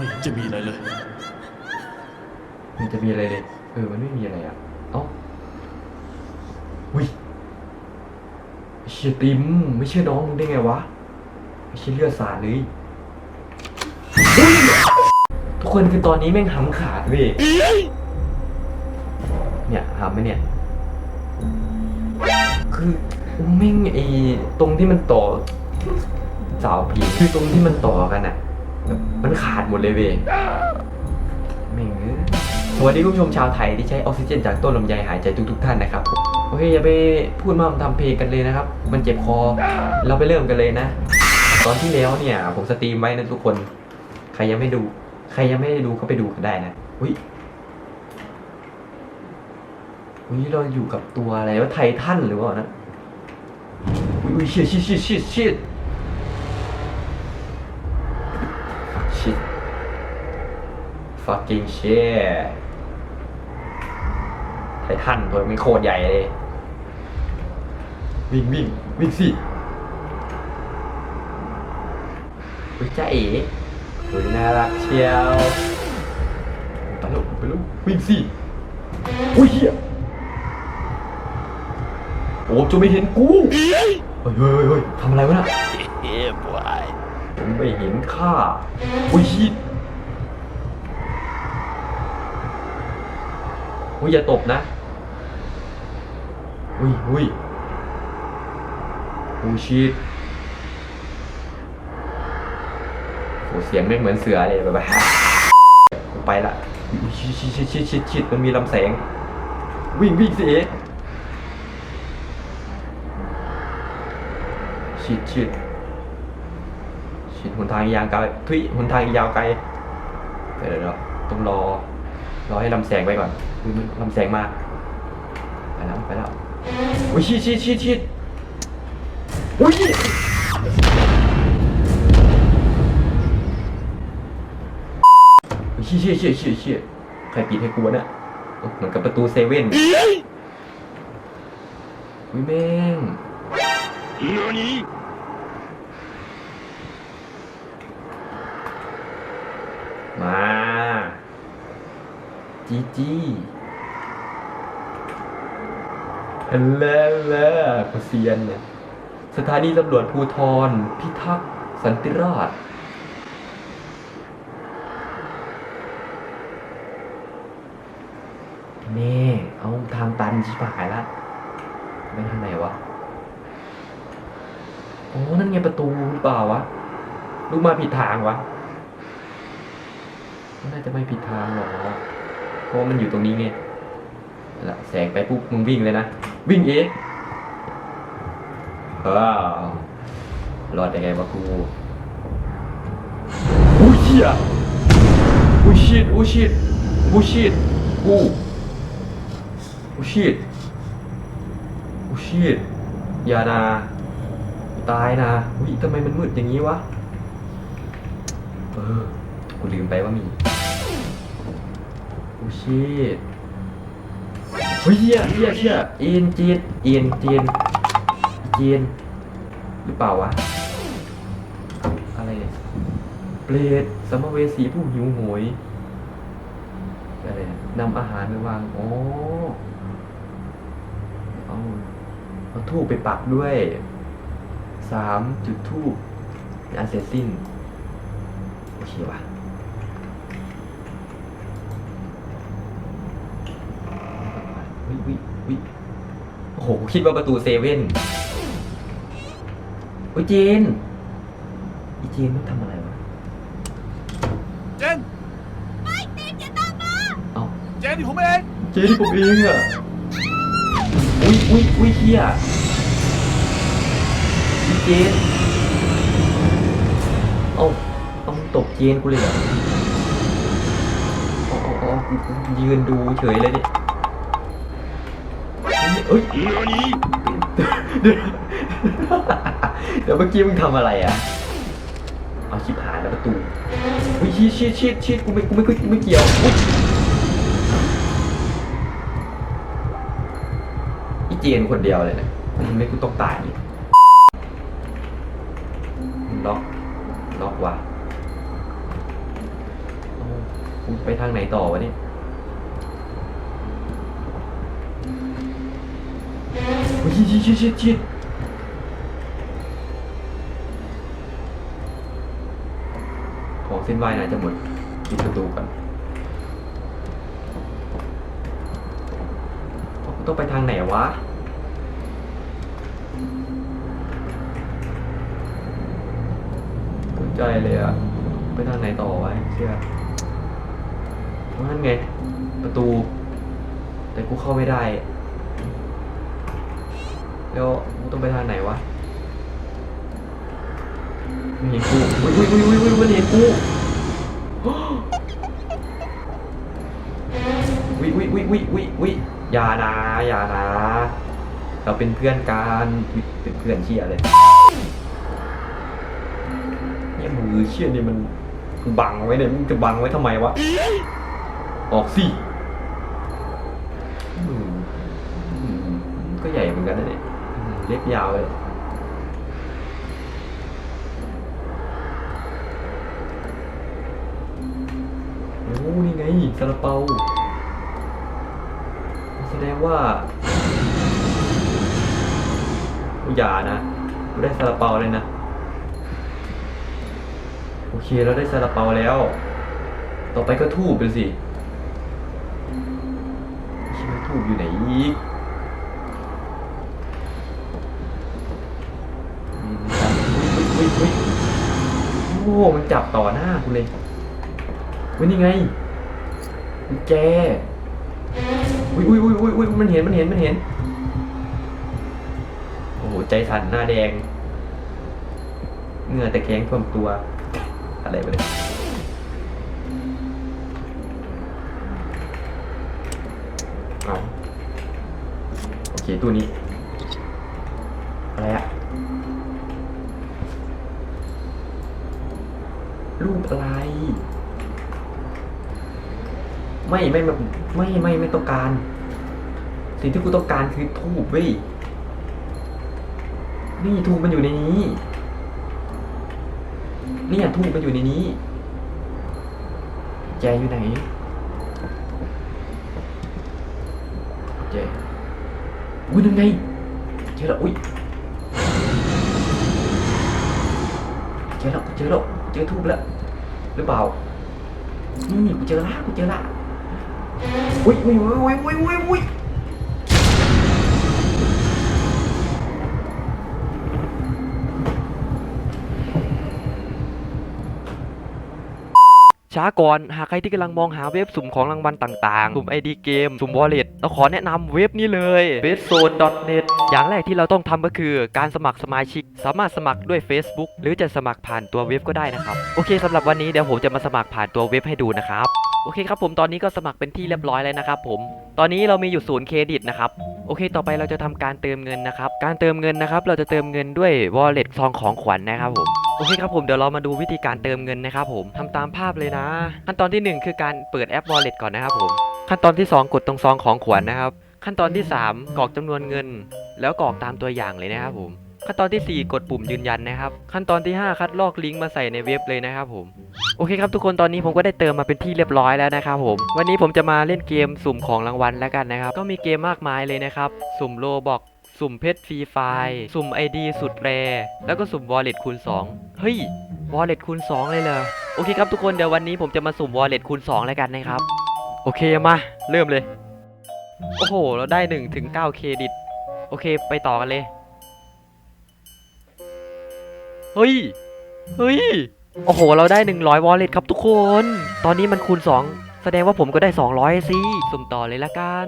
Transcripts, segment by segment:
ไม่เห็นจะมีอะไรเลย มันจะมีอะไรเลย เออ มันไม่มีอะไรอะ เอ้าอุ้ยไอ้เชียติมไม่เชื่อน้องมึงได้ไงวะไม่เชื่อเลือดสาดเลยอุ๊ยทุกคนคือตอนนี้แม่งหำขาดเว้ยเนี่ยหำไหมเนี่ย คือแม่งไอ้ตรงที่มันต่อสาวผีคือตรงที่มันต่อกันอะ มันขาดหมดเลยเว้ยแม่งเอ้ยสวัสดีคุณผู้ชมชาวไทยที่ใช้ออกซิเจนจากต้นลำไยหายใจทุกๆท่านนะครับ โอเคอย่าไปพูดมากทำเพลงกันเลยนะครับ มันเจ็บคอ เราไปเริ่มกันเลยนะ ตอนที่แล้วเนี่ย ผมสตรีมไว้นะทุกคน ใครยังไม่ดู ใครยังไม่ได้ดูก็ไปดูกันได้นะ อุ้ยอุ้ยเราอยู่กับตัวอะไรว่าไททันหรือเปล่านะอุ้ยอุ้ยชิดชิดชิดชิดชิดชิด fucking shit ไททันตัวมันโคตรใหญ่เลย วิ่งวิ่งวิ่งสิวิจ้าเอ๋เฮ้ยน่ารักเชียวไปลุกไปลุกวิ่งสิอุ้ยเหี้ยโอ้จะไม่เห็นกูเฮ้ยเฮ้ยเฮ้ยเฮ้ยทำอะไรวะน่ะ Yeah boy ผมไม่เห็นค่าอุ้ยชิด อุ้ยอย่าตบนะ อุ้ยอุ้ยอุ้ยชิดโหเสียงไม่เหมือนเสือเลยแบบฮ่าผมไปละชิดชิดชิดชิดชิดชิดมันมีลำแสง วิ่งวิ่งสิชิดชิดชิดหนทางยาวไกลทุยหนทางยาวไกลเดี๋ยวเดี๋ยวต้องรอ รอให้ลำแสงไปก่อนอุ๊ยมันลำแสงมาไปแล้วไปแล้วอุ้ยชิดชิดชิดชิดอุ้ยอุ๊ยชิดชิดชิดชิดชิดใครปิดให้กูวะเนี่ยโอ้เหมือนกับประตูเซเว่นอุ้ยแม่ง何มา จีจีฮัลโหลเลกูเซียนเนี่ยสถานีตำรวจภูทร พิทักษ์สันติราษฎร์แน่เอาทางตันชิบหายละไม่ทางไหนวะ โอ้ นั่นไงประตูหรือเปล่าวะ ลูกมาผิดทางวะน่าจะไม่ผิดทางหรอก เพราะมันอยู่ตรงนี้ไงละแสงไปปุ๊บมึงวิ่งเลยนะ วิ่งเองว้าวรอดได้ไงวะกูอุ้ยเหี้ยอุ้ชิดอุ้ชิดอุ้ชิดอู้อุ้ชิดอุ้ชิดอย่านะตายนะอุ้ยทำไมมันมืดอย่างนี้วะ เออ กูลืมไปว่ามี โอ้ชิตเฮ้ยเฮียเฮียเฮียอ็นจีนอ็นจีนจีนหรือเปล่าวะ อะไรเปรตสัมภเวสีผู้หิวโหยอะไรนำอาหารไปวางโอ้เอาเอาทูบไปปักด้วยสามจุดทูบอันเสร็จสิ้น โอเคว่ะวิวิ โอ้โหคิดว่าประตูเซเว่นโอ้ยเจนอีเจนมันทำอะไรวะ เจนเอ้าเจนนี่ผมเองเจนผมเองอะอุ้ยอุ้ยอุ้ยเฮียอีเจน เอาเอามึงตบเจนกูเลยเหรอเอาเอาเอากูกูยืนดูเฉยเลยเนี่ย เอ้ยเดี๋ยวเดี๋ยวเมื่อกี้มึงทำอะไรอะ เอาชิบหายแล้วประตูอุ้ยชิดชิดชิดชิดกูไม่กูไม่กูไม่เกี่ยวอุ๊ยอีเจนคนเดียวเลยนะมันไม่กูต้องตายนี่ล็อกล็อกว่ะกูไปทางไหนต่อวะเนี่ย ชิดชิดชิดชิดของเส้นไหวน่าจะหมดปิดประตูก่อนต้องไปทางไหนวะสนใจเลยอะไปทางไหนต่อวะเชื่อนั่นไง ประตู แต่กูเข้าไม่ได้ แล้วกูต้องไปทางไหนวะม่เห็นกูอุ้ยอุ้ยอุ้ยอุ้ยมันเห็นกูอุ้ยอุ้ยอุ้ยอุ้ยอุ้ยอุ้ยอย่านะอย่านะเราเป็นเพื่อนกันเป็นเพื่อนเชี่ยเลยเนี่ยมือเชี่ยนี่มันบังไว้เนี่ยมันจะบังไว้ทำไมวะออกสิก็ใหญ่เหมือนกันนะเนี่ย เล็บยาวเลยโอ้นี่ไงซาลาเปา แสดงว่าอย่านะกูได้ซาลาเปาเลยนะ โอเคเราได้ซาลาเปาแล้ว ต่อไปก็ทูบไปสิทูบอยู่ไหนอีก โอ้มันจับต่อหน้ากูเลยอุ้ยนี่ไงแจอุ้ยอุ้ยอุ้ยอุ้ยอุ้ยมันเห็นมันเห็นมันเห็น โอ้โหใจสั่นหน้าแดงเหงื่อแต่แข็งท่วมตัว อะไรไปเลยเอาโอเคตู้นี้ อะไร ไม่ไม่ไม่ไม่ไม่ไม่ต้องการ สิ่งที่กูต้องการคือทูบเว้ยนี่ทูบมันอยู่ในนี้เนี่ยทูบมันอยู่ในนี้แจอยู่ไหนแจอุ้ยนั่นไงเจอแล้วอุ้ยเจอแล้วเจอแล้วเจอทูบแล้ว หรือเปล่านี่กูเจอละกูเจอละอุ้ยอุ้ยอุ้ยอุ้ยอุ้ย ช้าก่อน หากใครที่กำลังมองหาเว็บสุ่มของรางวัลต่างๆ สุ่ม ID เกม สุ่ม Wallet เราขอแนะนำเว็บนี้เลย b e s t z o n e n e t อย่างแรกที่เราต้องทำก็คือการสมัครสมาชิก สามารถสมัครด้วย Facebook หรือจะสมัครผ่านตัวเว็บก็ได้นะครับ โอเคสำหรับวันนี้เดี๋ยวผมจะมาสมัครผ่านตัวเว็บให้ดูนะครับ โอเคครับผมตอนนี้ก็สมัครเป็นที่เรียบร้อยแล้วนะครับผม ตอนนี้เรามีอยู่ศูนย์เครดิตนะครับโอเค ต่อไปเราจะทำการเติมเงินนะครับ การเติมเงินนะครับ เราจะเติมเงินด้วย wallet ซองของขวัญนะครับผม โอเคครับผม เดี๋ยวเรามาดูวิธีการเติมเงินนะครับผมทำตามภาพเลยนะ ขั้นตอนทีหนึ่1 คือการเปิดแอป wallet ก่อนนะครับผม ขั้นตอนที่ 2 กดตรงซองของขวัญนะครับ ขั้นตอนที่ 3กรอกจำนวนเงิน แล้วกรอกตามตัวอย่างเลยนะครับผม ขั้นตอนทีสี่ 4 กดปุ่มยืนยันนะครับ ขั้นตอนที่ 5 คัดลอกลิงก์มาใส่ในเว็บเลยนะครับผม โอเคครับทุกคนตอนนี้ผมก็ได้เติมมาเป็นที่เรียบร้อยแล้วนะครับผม วันนี้ผมจะมาเล่นเกมสุ่มของรางวัลแล้วกันนะครับ ก็มีเกมมากมายเลยนะครับ สุ่มโลบอกสุ่มเพชรฟรีไฟล์สุ่ม ID สุดแร แล้วก็สุ่ม Wallet คูณ 2 เฮ้ย Wallet คูณ 2 เลยเหรอ โอเคครับทุกคนเดี๋ยววันนี้ผมจะมาสุ่ม Wallet คูณ 2 แล้วกันนะครับ โอเคมา เริ่มเลย โอ้โห เราได้1ถึง9เครดิต โอเคไปต่อกันเลย เฮ้ย เฮ้ย โอ้โห เราได้ 100 wallet ครับทุกคน ตอนนี้มันคูณ 2 แสดงว่าผมก็ได้ 200สิสุ่มต่อเลยละกัน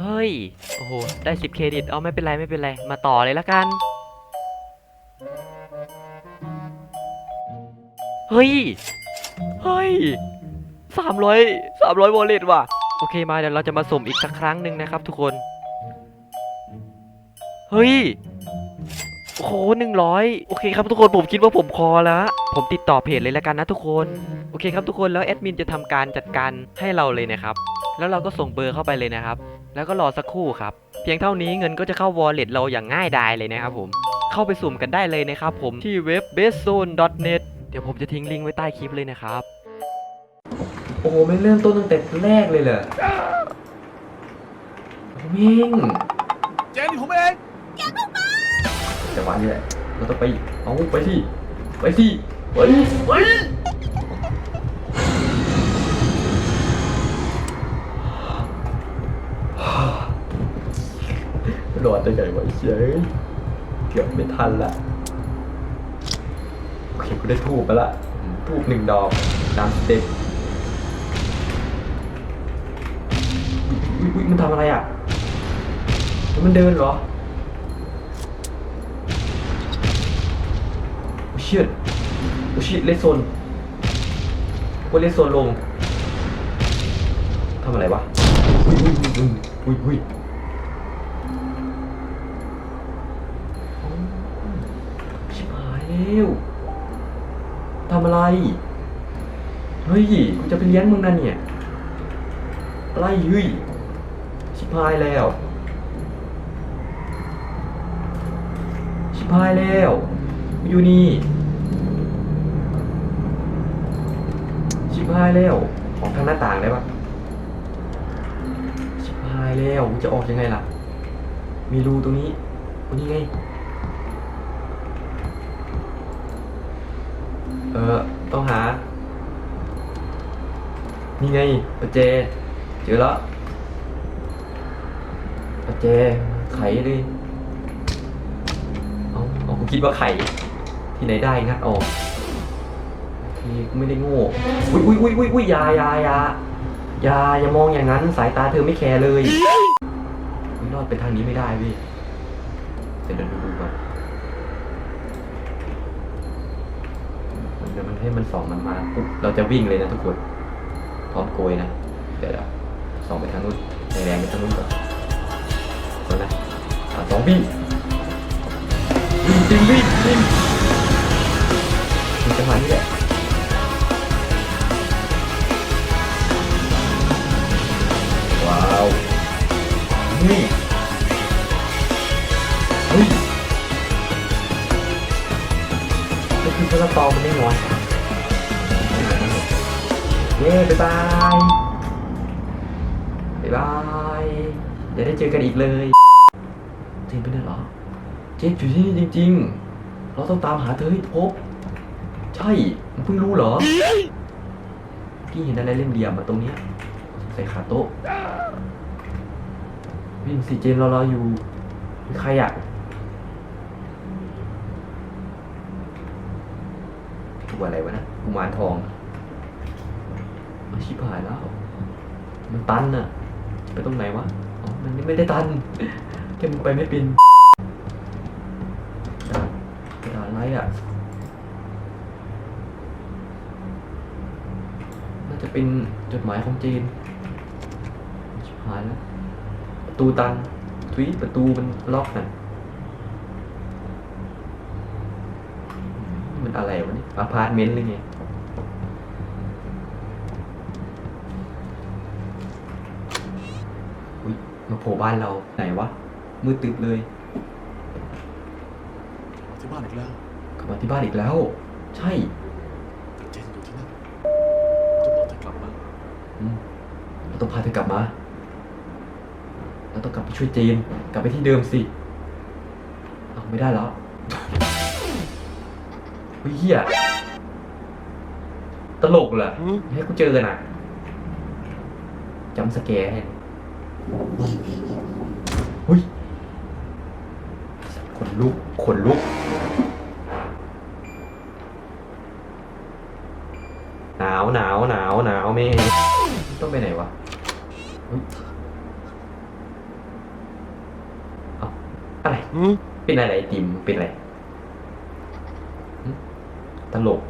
เฮ้ย โอ้โห ได้ 10 เครดิต เอาไม่เป็นไรไม่เป็นไร มาต่อเลยละกัน เฮ้ย เฮ้ย300 300 wallet ว่ะ โอเคมาเดี๋ยวเราจะมาสุ่มอีกสักครั้งหนึ่งนะครับทุกคน เฮ้ยโอ้โหหนึ่งร้อยโอเคครับทุกคนผมคิดว่าผมพอแล้ว ผมติดต่อเพจเลยแล้วกันนะทุกคน โอเคครับทุกคนแล้วแอดมินจะทำการจัดการให้เราเลยนะครับ แล้วเราก็ส่งเบอร์เข้าไปเลยนะครับ แล้วก็รอสักครู่ครับ เพียงเท่านี้เงินก็จะเข้าวอลเล็ตเราอย่างง่ายดายเลยนะครับผมเเข้าไปสุ่มกันได้เลยนะครับผมที่เว็บ bestzone.net เดี๋ยวผมจะทิ้งลิงก์ไว้ใต้คลิปเลยนะครับ โอ้โหไม่งเริ่มต้นตั้งแต่แรกเลยเหรอโอ้โหแม่งเจนผมเอง จังหวะนี้แหละเราต้องไปเอาไปที่ไปที่ไปไปรอดได้ไงวะไอ้เฉยเกือบไม่ทันละโอเคกูได้ทูบไปละอืมทูบหนึ่งดอกตามสเต็ปอุ้ยอุ้ยมันทำอะไรอะ มันเดินเหรอ ชิตโอชิเลสโซนกูเลสโซนลงทำอะไรวะอุ้ยอุ้ยอุ้ยอุ้ยอุ้ยอ๋อชิบหายแล้วทำอะไร เฮ้ย กูจะไปเลี้ยงมึงนั่นเนี่ยอะไรเฮ้ยชิบหายแล้ว ชิบหายแล้ว อยู่นี่ บหายแล้วออกทางหน้าต่างได้ปะชิบหายแล้วจะออกยังไงล่ะ มีรูตรงนี้ตรงนี้ไง เออต้องหา นี่ไงประเจเจอแล้วประเจไขเลยเอาเอากูคิดว่าไข่ที่ไหนได้งัดออก โอเคกูไม่ได้โง่อุ้ยอุ้ยอุ้ยอุ้ยอุ้ยยายายายาอย่ามองอย่างนั้น สายตาเธอไม่แคร์เลยไม่รอดไปทางนี้ไม่ได้พี่เดี๋ยวเดินดูดูก่อนมันเดี๋ยวมันให้มันส่องมันมาปุ๊บเราจะวิ่งเลยนะทุกคนพร้อมโกยนะเดี๋ยวส่องไปทางนู้นแรงๆไปทางนู้นก่อนก่อนนะสองวิ่งวิ่งวิ่งวิ่งถึงจังหวะนี้แหละ ก็คือซาลาเปามันได้น้อยเย้บ๊ายบายบ๊ายบายเดี๋ยวได้เจอกันอีกเลยจริงไปเนี่ยเหรอเจ๊อยู่ที่นี่จริง ๆ เราต้องตามหาเธอให้พบ ใช่มึงเพิ่งรู้เหรอ พี่เห็นอะไรเล่มเหลี่ยมอะตรงเนี้ยใส่ขาโต๊ะวิ่งสิเจนรอรออยู่ ใครอะ ตัวอะไรวะนะกุมารทองอาชิบหายแล้ว มันตันอะไปตรงไหนวะอ๋อมันไม่ได้ตันแค่มึงไปไม่เป็นกระดาษอะไรอะน่าจะเป็นจดหมายของจีนชิบหายแล้วประตูตันทวีประตูมันล็อกน่ะ อืมมันอะไรวะเนี่ยอพาร์ตเมนต์หรือไงอุ้ยมาโผล่บ้านเราไหนวะมืดตึบเลยที่บ้านอีกแล้วกลับมาที่บ้านอีกแล้ว ใช่เจนอยู่ที่นั่นจะบอกเธอกลับมาอืมเราต้องพาเธอกลับมาเราต้องกลับไปช่วยเจน กลับไปที่เดิมสิเอาไม่ได้แล้ว เฮ้ยเฮียตลกเหรอให้กูเจอกันอะจำสแกร์ให้เฮ้ยขนลุกขนลุกหนาวหนาวหนาวหนาวเมย์ต้องไปไหนวะเฮ้ยเอ้าอะไรเป็นอะไรติมเป็นอะไรหึ ตลก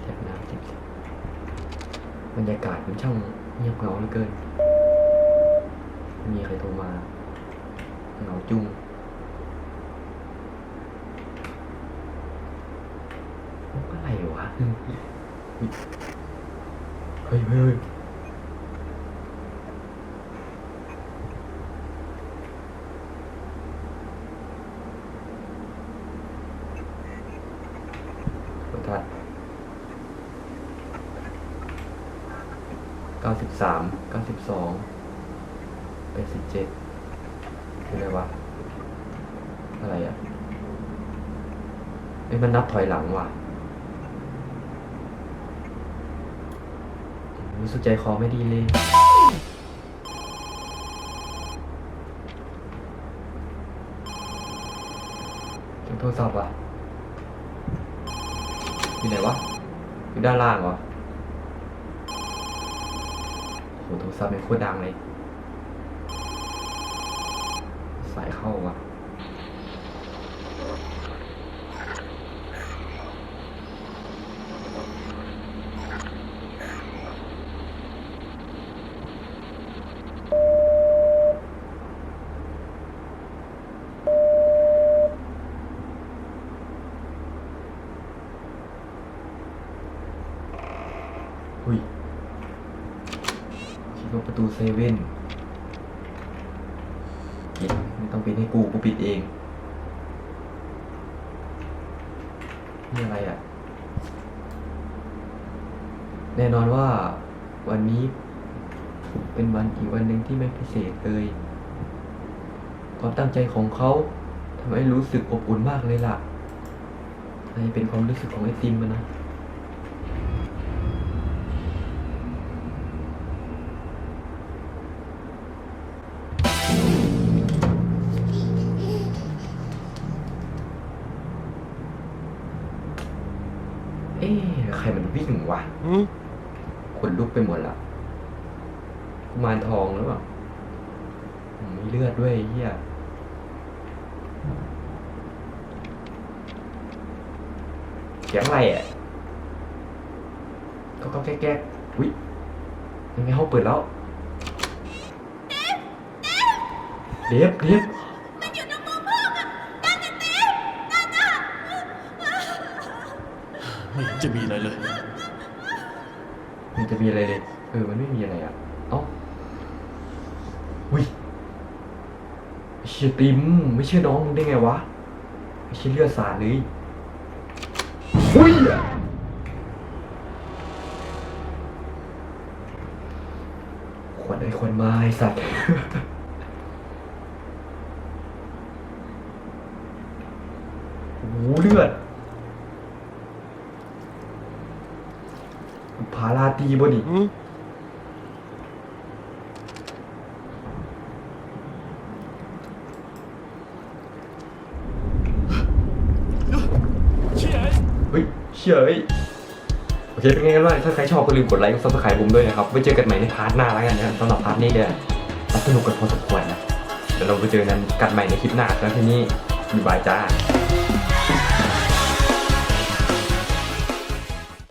เสียงน้ำบรรยากาศมันช่างเงียบเหงาเหลือเกิน มีใครโทรมาเหงาจุ้งอะไรเฮ้ย เฮ้ยเฮ้ยโทรทัศน์เก้าสิบสามเก้าสิบสองแปดสิบเจ็ดคืออะไรวะ อะไรอะเอ้ยมันนับถอยหลังว่ะ รู้สึกใจคอไม่ดีเลยเสียงโทรศัพท์อะ อยู่ไหนวะ อยู่ด้านล่างเหรอโหโทรศัพท์เป็นโคตรดังเลย สายเข้าวะ อุ้ยคิดว่าประตูเซเว่นปิดไม่ต้องปิดให้กูกูปิดเอง นี่อะไรอะ แน่นอนว่าวันนี้เป็นวันอีกวันหนึ่งที่ไม่พิเศษเลย ความตั้งใจของเขาทำให้รู้สึกอบอุ่นมากเลยล่ะนี่เป็นความรู้สึกของไอติมมันนะ วิ่งวะขนลุกไปหมดละกุมารทองหรือเปล่าอืมมีเลือดด้วยไอ้เฮียเสียงอะไรอะก็ก็แก๊กแก๊กอุ้ยยังไงห้องเปิดแล้ว เดฟเดฟไม่เห็นจะมีอะไรเลย มันจะมีอะไรเลย เออ มันไม่มีอะไรอะ เอ้าอุ้ยเชี่ยติมไม่เชื่อน้องมึงได้ไงวะไอ้เชี่ยเลือดสาดเลยอุ้ยขวดไอ้คนมาไอ้สัตว์โอ้เลือด พาราตีบ่นี่เชี่ยเฮ้ยเชื่อเฮ้ยโอเคเป็นไงกันบ้างถ้าใครชอบก็ลืมกดไลค์กดซับสไครต์ผมด้วยนะครับไว้เจอกันใหม่ในพาร์ทหน้าแล้วกันนะครับสำหรับพาร์ทนี้เนี่ยสนุกกันพอสมควรนะเดี๋ยวเราไปเจอกันกันใหม่ในคลิปหน้าแล้วทีนี้บ๊ายบายจ้า